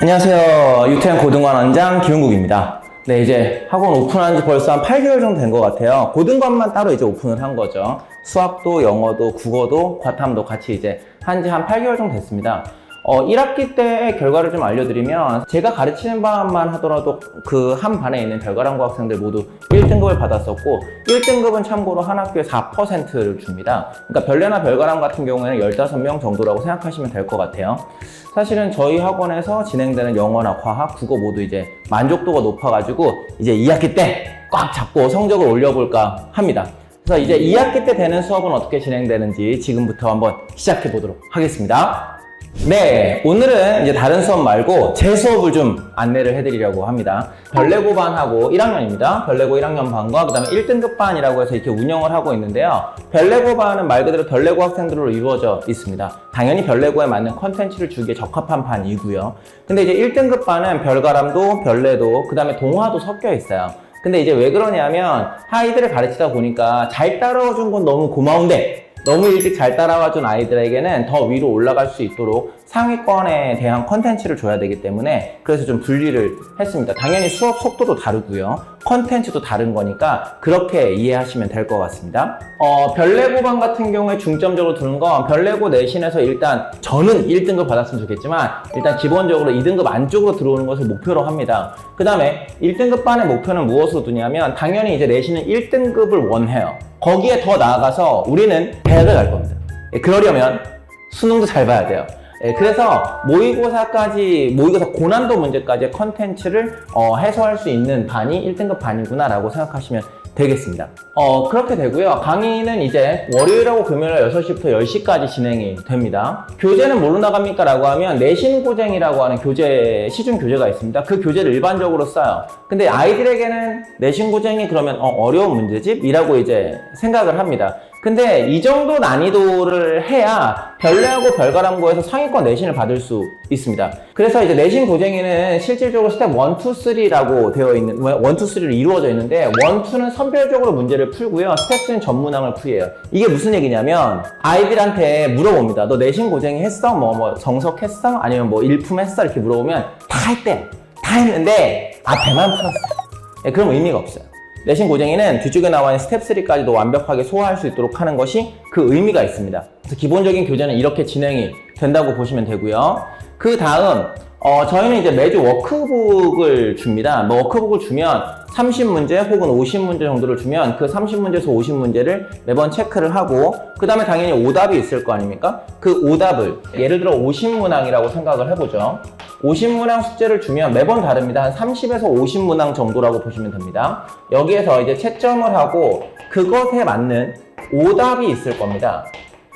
안녕하세요. 유태현 고등관 원장 김은국입니다. 네, 이제 학원 오픈한 지 벌써 한 8개월 정도 된 것 같아요. 고등관만 따로 이제 오픈을 한 거죠. 수학도, 영어도, 국어도, 과탐도 같이 이제 한 지한 8개월 정도 됐습니다. 어, 1학기 때의 결과를 좀 알려드리면 제가 가르치는 반만 하더라도 그 한 반에 있는 별가람고 학생들 모두 1등급을 받았었고 1등급은 참고로 한 학교에 4%를 줍니다. 그러니까 별내나 별가람 같은 경우에는 15명 정도라고 생각하시면 될 것 같아요. 사실은 저희 학원에서 진행되는 영어나 과학, 국어 모두 이제 만족도가 높아가지고 이제 2학기 때 꽉 잡고 성적을 올려볼까 합니다. 그래서 이제 2학기 때 되는 수업은 어떻게 진행되는지 지금부터 한번 시작해 보도록 하겠습니다. 네, 오늘은 이제 다른 수업 말고 제 수업을 좀 안내를 해드리려고 합니다. 별내고 반하고 1학년입니다. 별내고 1학년 반과 그 다음에 1등급 반이라고 해서 이렇게 운영을 하고 있는데요. 별내고 반은 말 그대로 별내고 학생들로 이루어져 있습니다. 당연히 별내고에 맞는 컨텐츠를 주기에 적합한 반이고요. 근데 이제 1등급 반은 별가람도, 별내도, 그 다음에 동화도 섞여 있어요. 근데 이제 왜 그러냐면 아이들을 가르치다 보니까 잘 따라와 준 건 너무 고마운데 너무 일찍 잘 따라와준 아이들에게는 더 위로 올라갈 수 있도록 상위권에 대한 컨텐츠를 줘야 되기 때문에 그래서 좀 분리를 했습니다. 당연히 수업 속도도 다르고요. 컨텐츠도 다른 거니까 그렇게 이해하시면 될 것 같습니다. 어, 별내고반 같은 경우에 중점적으로 두는 건 별내고 내신에서 일단 저는 1등급 받았으면 좋겠지만 일단 기본적으로 2등급 안쪽으로 들어오는 것을 목표로 합니다. 그 다음에 1등급 반의 목표는 무엇으로 두냐면 당연히 이제 내신은 1등급을 원해요. 거기에 더 나아가서 우리는 대학을 갈 겁니다. 예, 그러려면 수능도 잘 봐야 돼요. 예, 그래서 모의고사까지, 모의고사 고난도 문제까지의 컨텐츠를 어, 해소할 수 있는 반이 1등급 반이구나라고 생각하시면 되겠습니다. 어, 그렇게 되고요. 강의는 이제 월요일하고 금요일 6시부터 10시까지 진행이 됩니다. 교재는 뭘로 나갑니까? 라고 하면 내신고쟁이라고 하는 교재, 시중 교재가 있습니다. 그 교재를 일반적으로 써요. 근데 아이들에게는 내신고쟁이 그러면 어, 어려운 문제집이라고 이제 생각을 합니다. 근데 이 정도 난이도를 해야 별내하고 별가람고에서 상위권 내신을 받을 수 있습니다. 그래서 이제 내신 고쟁이는 실질적으로 스텝 1, 2, 3라고 되어 있는, 1, 2, 3로 이루어져 있는데 1, 2는 선별적으로 문제를 풀고요. 스텝 3는 전문항을 풀이에요. 이게 무슨 얘기냐면 아이들한테 물어봅니다. 너 내신 고쟁이 했어? 뭐, 뭐, 정석 했어? 아니면 뭐 일품 했어? 이렇게 물어보면 다 했대. 다 했는데 앞에만 풀었어. 예, 그럼 의미가 없어요. 내신 고쟁이는 뒤쪽에 나와 있는 스텝 3까지도 완벽하게 소화할 수 있도록 하는 것이 그 의미가 있습니다. 그래서 기본적인 교재는 이렇게 진행이 된다고 보시면 되고요. 그 다음 어, 저희는 이제 매주 워크북을 줍니다. 뭐 워크북을 주면 30문제 혹은 50문제 정도를 주면 그 30문제에서 50문제를 매번 체크를 하고 그 다음에 당연히 오답이 있을 거 아닙니까? 그 오답을 예를 들어 50문항이라고 생각을 해보죠. 50문항 숙제를 주면 매번 다릅니다. 한 30에서 50문항 정도라고 보시면 됩니다. 여기에서 이제 채점을 하고 그것에 맞는 오답이 있을 겁니다.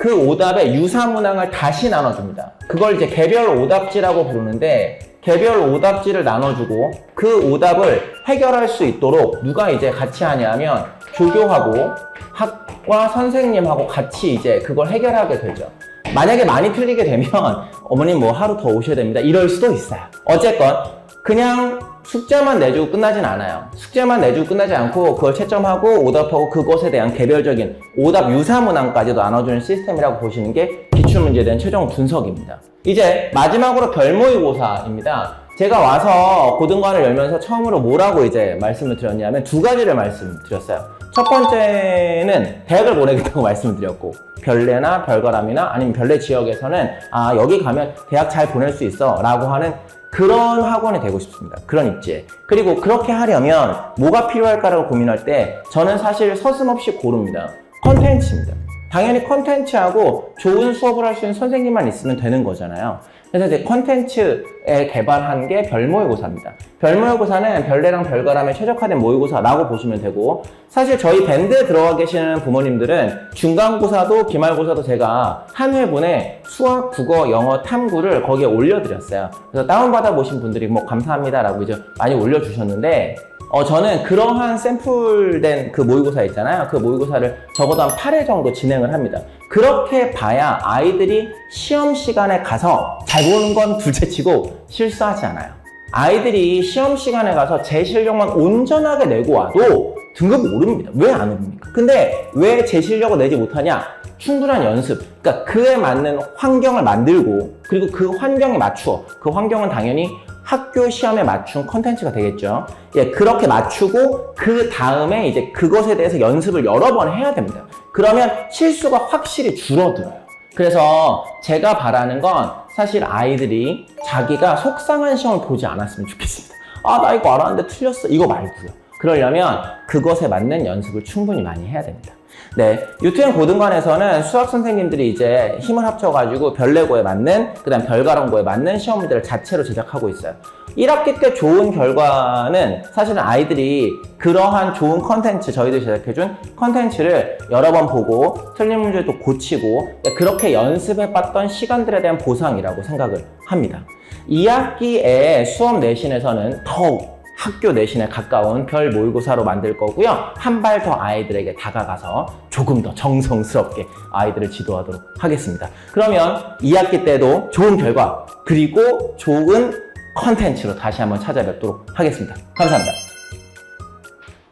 그 오답의 유사 문항을 다시 나눠줍니다. 그걸 이제 개별 오답지라고 부르는데 개별 오답지를 나눠주고 그 오답을 해결할 수 있도록 누가 이제 같이 하냐면 조교하고 학과 선생님하고 같이 이제 그걸 해결하게 되죠. 만약에 많이 틀리게 되면 어머님 뭐 하루 더 오셔야 됩니다. 이럴 수도 있어요. 어쨌건 그냥 숙제만 내주고 끝나진 않아요. 숙제만 내주고 끝나지 않고 그걸 채점하고 오답하고 그것에 대한 개별적인 오답 유사 문항까지도 나눠주는 시스템이라고 보시는 게 기출문제에 대한 최종 분석입니다. 이제 마지막으로 별모의고사입니다. 제가 와서 고등관을 열면서 처음으로 뭐라고 이제 말씀을 드렸냐면 두 가지를 말씀드렸어요. 첫 번째는 대학을 보내겠다고 말씀을 드렸고 별내나 별가람이나 아니면 별내 지역에서는 아 여기 가면 대학 잘 보낼 수 있어 라고 하는 그런 학원이 되고 싶습니다. 그런 입지에. 그리고 그렇게 하려면 뭐가 필요할까라고 고민할 때 저는 사실 서슴없이 고릅니다. 컨텐츠입니다. 당연히 컨텐츠하고 좋은 수업을 할 수 있는 선생님만 있으면 되는 거잖아요. 그래서 이제 컨텐츠에 개발한 게 별모의고사입니다. 별모의고사는 별내랑 별가람에 최적화된 모의고사라고 보시면 되고 사실 저희 밴드에 들어가 계시는 부모님들은 중간고사도 기말고사도 제가 한 회분에 수학, 국어, 영어, 탐구를 거기에 올려드렸어요. 그래서 다운받아 보신 분들이 뭐 감사합니다라고 이제 많이 올려주셨는데 어, 저는 그러한 샘플된 그 모의고사 있잖아요. 그 모의고사를 적어도 한 8회 정도 진행을 합니다. 그렇게 봐야 아이들이 시험 시간에 가서 잘 보는 건 둘째치고 실수하지 않아요. 아이들이 시험 시간에 가서 제 실력만 온전하게 내고 와도 등급이 오릅니다. 왜 안 오릅니까? 근데 왜 제 실력을 내지 못하냐? 충분한 연습. 그러니까 그에 맞는 환경을 만들고 그리고 그 환경에 맞추어. 그 환경은 당연히 학교 시험에 맞춘 컨텐츠가 되겠죠. 예, 그렇게 맞추고 그 다음에 이제 그것에 대해서 연습을 여러 번 해야 됩니다. 그러면 실수가 확실히 줄어들어요. 그래서 제가 바라는 건 사실 아이들이 자기가 속상한 시험을 보지 않았으면 좋겠습니다. 아, 나 이거 알았는데 틀렸어. 이거 말고요. 그러려면 그것에 맞는 연습을 충분히 많이 해야 됩니다. 네, 유튜브 고등관에서는 수학 선생님들이 이제 힘을 합쳐가지고 별내고에 맞는, 그 다음 별가론고에 맞는 시험 문제를 자체로 제작하고 있어요. 1학기 때 좋은 결과는 사실은 아이들이 그러한 좋은 컨텐츠, 저희들이 제작해준 컨텐츠를 여러 번 보고 틀린 문제를 또 고치고 그렇게 연습해봤던 시간들에 대한 보상이라고 생각을 합니다. 2학기에 수업 내신에서는 더욱 학교 내신에 가까운 별 모의고사로 만들 거고요. 한 발 더 아이들에게 다가가서 조금 더 정성스럽게 아이들을 지도하도록 하겠습니다. 그러면 2학기 때도 좋은 결과 그리고 좋은 컨텐츠로 다시 한번 찾아뵙도록 하겠습니다. 감사합니다.